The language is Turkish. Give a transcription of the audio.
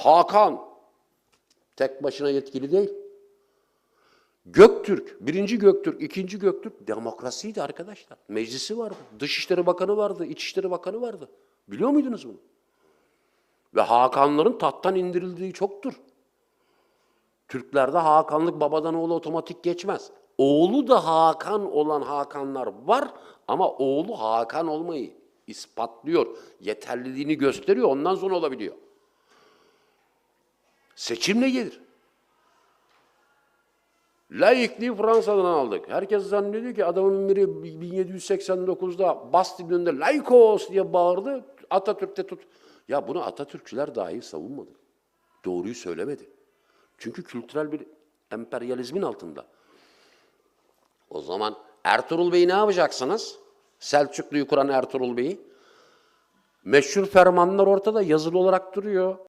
Hakan tek başına yetkili değil. Göktürk, birinci Göktürk, ikinci Göktürk demokrasiydi arkadaşlar. Meclisi vardı, Dışişleri Bakanı vardı, İçişleri Bakanı vardı. Biliyor muydunuz bunu? Ve Hakanların tahttan indirildiği çoktur. Türklerde Hakanlık babadan oğlu otomatik geçmez. Oğlu da Hakan olan Hakanlar var ama oğlu Hakan olmayı ispatlıyor. Yeterliliğini gösteriyor ondan sonra olabiliyor. Seçimle gelir. Laikliği Fransa'dan aldık. Herkes zannediyor ki adamın biri 1789'da Bastille'de Laikos diye bağırdı. Atatürk'te tut. Ya bunu Atatürkçüler dahi savunmadı. Doğruyu söylemedi. Çünkü kültürel bir emperyalizmin altında. O zaman Ertuğrul Bey'i ne yapacaksınız? Selçuklu'yu kuran Ertuğrul Bey'i. Meşhur fermanlar ortada yazılı olarak duruyor.